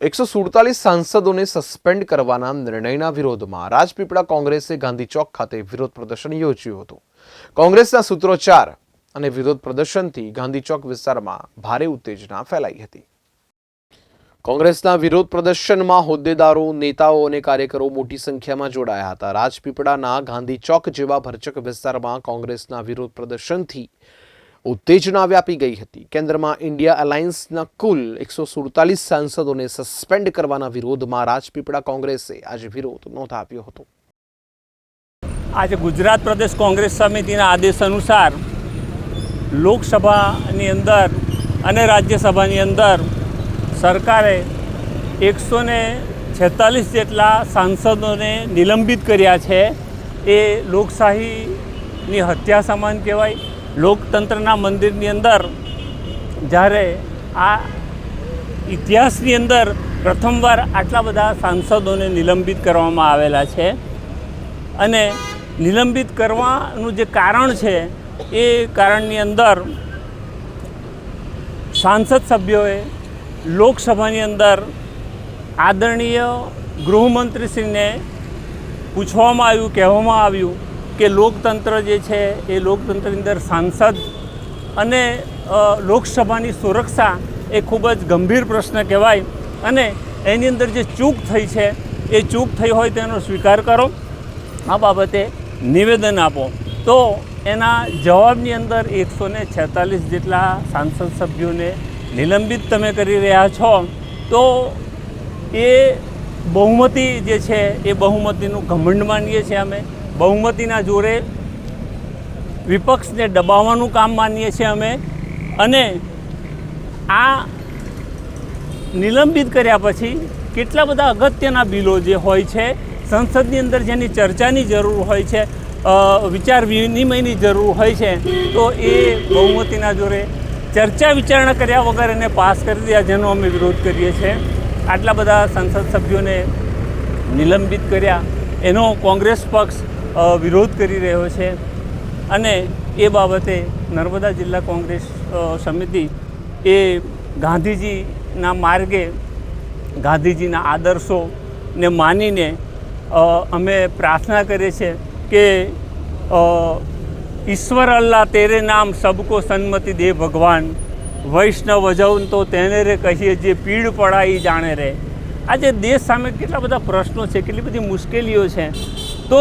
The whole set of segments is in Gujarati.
એકસો સુડતાલીસ સાંસદોને સસ્પેન્ડ કરવાના નિર્ણયના વિરોધમાં રાજપીપળા કોંગ્રેસે ગાંધી ચોક ખાતે વિરોધ પ્રદર્શન યોજ્યું હતું. કોંગ્રેસના સૂત્રોચ્ચાર અને વિરોધ પ્રદર્શનથી ગાંધી ચોક વિસ્તારમાં ભારે ઉત્તેજના ફેલાઈ હતી. કોંગ્રેસના વિરોધ પ્રદર્શનમાં હોદ્દેદારો, નેતાઓ અને કાર્યકરો મોટી સંખ્યામાં જોડાયા હતા. રાજપીપળાના ગાંધી ચોક જેવા ભરચક વિસ્તારમાં કોંગ્રેસના વિરોધ પ્રદર્શનથી ઉત્તેજના વ્યાપી ગઈ હતી. કેન્દ્રમાં ઇન્ડિયા અલાયન્સના કુલ એકસો સુડતાલીસ સાંસદોને સસ્પેન્ડ કરવાના વિરોધમાં રાજપીપળા કોંગ્રેસે આજે વિરોધ નોંધાવ્યો હતો. આજે ગુજરાત પ્રદેશ કોંગ્રેસ સમિતિના આદેશ અનુસાર લોકસભાની અંદર અને રાજ્યસભાની અંદર સરકારે એકસો છેતાલીસ જેટલા સાંસદોને નિલંબિત કર્યા છે. એ લોકશાહીની હત્યા સમાન કહેવાય લોકતંત્રના મંદિરની અંદર જ્યારે આ ઇતિહાસની અંદર પ્રથમવાર આટલા બધા સાંસદોને નિલંબિત કરવામાં આવેલા છે અને નિલંબિત કરવાનું જે કારણ છે એ કારણની અંદર સાંસદ સભ્યોએ લોકસભાની અંદર આદરણીય ગૃહમંત્રીશ્રીને પૂછવામાં આવ્યું, કહેવામાં આવ્યું કે લોકતંત્ર જે છે, એ લોકતંત્રની અંદર સાંસદ અને લોકસભાની સુરક્ષા એ ખૂબ જ ગંભીર પ્રશ્ન કહેવાય. અને એની અંદર જે ચૂક થઈ છે, એ ચૂક થઈ હોય તેનો સ્વીકાર કરો. આ બાબતે નિવેદન આપો. તો એના જવાબની અંદર એકસો ને છેતાલીસ જેટલા સાંસદ સભ્યોને નિલંબિત તમે કરી રહ્યા છો. તો એ બહુમતી જે છે, એ બહુમતીનું ઘમંડ માનીએ છીએ અમે. બહુમતીના જોરે વિપક્ષને દબાવવાનું કામ માનીએ છીએ અમે. અને આ નિલંબિત કર્યા પછી કેટલા બધા અગત્યના બિલો જે હોય છે, સંસદની અંદર જેની ચર્ચાની જરૂર હોય છે વિચાર વિનિમયની જરૂર હોય છે, તો એ બહુમતીના જોરે ચર્ચા વિચારણા કર્યા વગર એને પાસ કરી દીધા, જેનો અમે વિરોધ કરીએ છીએ. આટલા બધા સંસદ સભ્યોને નિલંબિત કર્યા. એનો કોંગ્રેસ પક્ષ વિરોધ કરી રહ્યો છે અને એ બાબતે નર્મદા જિલ્લા કોંગ્રેસ સમિતિ એ ગાંધીજીના માર્ગે ગાંધીજીના આદર્શોને માનીને અમે પ્રાર્થના કરીએ છીએ કે ઈશ્વર અલ્લાહ તેરે નામ સબકો સન્મતિ દે ભગવાન, વૈષ્ણવ જન તો તેને રે કહીએ જે પીડ પડાઈ જાણે રે. આજે દેશ સામે કેટલા બધા પ્રશ્નો છે, કેટલી બધી મુશ્કેલીઓ છે. તો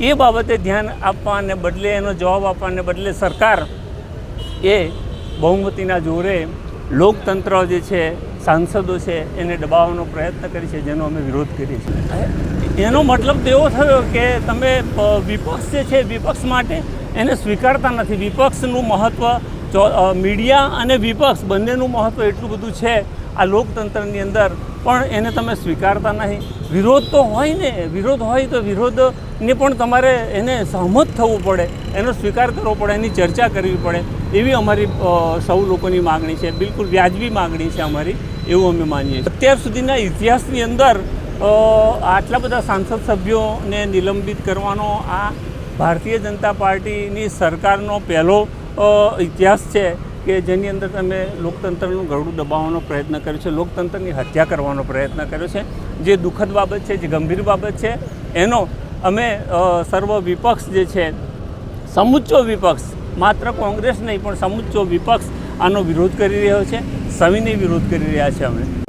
એ બાબતે ધ્યાન આપવાને બદલે, એનો જવાબ આપવાને બદલે સરકાર એ બહુમતીના જોરે લોકતંત્ર જે છે, સાંસદો છે, એને દબાવવાનો પ્રયત્ન કરી છે, જેનો અમે વિરોધ કરીએ છીએ. એનો મતલબ તો એવો થયો કે તમે વિપક્ષ જે છે, વિપક્ષ માટે એને સ્વીકારતા નથી. વિપક્ષનું મહત્ત્વ મીડિયા અને વિપક્ષ બંનેનું મહત્ત્વ એટલું બધું છે આ લોકતંત્રની અંદર પણ એને તમે સ્વીકારતા નહીં. વિરોધ તો હોય ને, વિરોધ હોય તો વિરોધને પણ તમારે એને સહમત થવું પડે, એનો સ્વીકાર કરવો પડે, એની ચર્ચા કરવી પડે. એવી અમારી સૌ લોકોની માગણી છે. બિલકુલ વ્યાજબી માગણી છે અમારી, એવું અમે માનીએ છીએ. અત્યાર સુધીના ઇતિહાસની અંદર આટલા બધા સાંસદ સભ્યોને નિલંબિત કરવાનો આ ભારતીય જનતા પાર્ટીની સરકારનો પહેલો ઇતિહાસ છે. કે જેની અંદર તમે લોકતંત્રનું ગળું દબાવવાનો પ્રયત્ન કર્યો છે, લોકતંત્રની હત્યા કરવાનો પ્રયત્ન કર્યો છે. જે દુઃખદ બાબત છે, જે ગંભીર બાબત છે, એનો અમે સર્વ વિપક્ષ જે છે, સમુચ્ચો વિપક્ષ, માત્ર કોંગ્રેસ નહીં પણ સમુચ્ચો વિપક્ષ આનો વિરોધ કરી રહ્યો છે. સવિનય વિરોધ કરી રહ્યા છે અમે.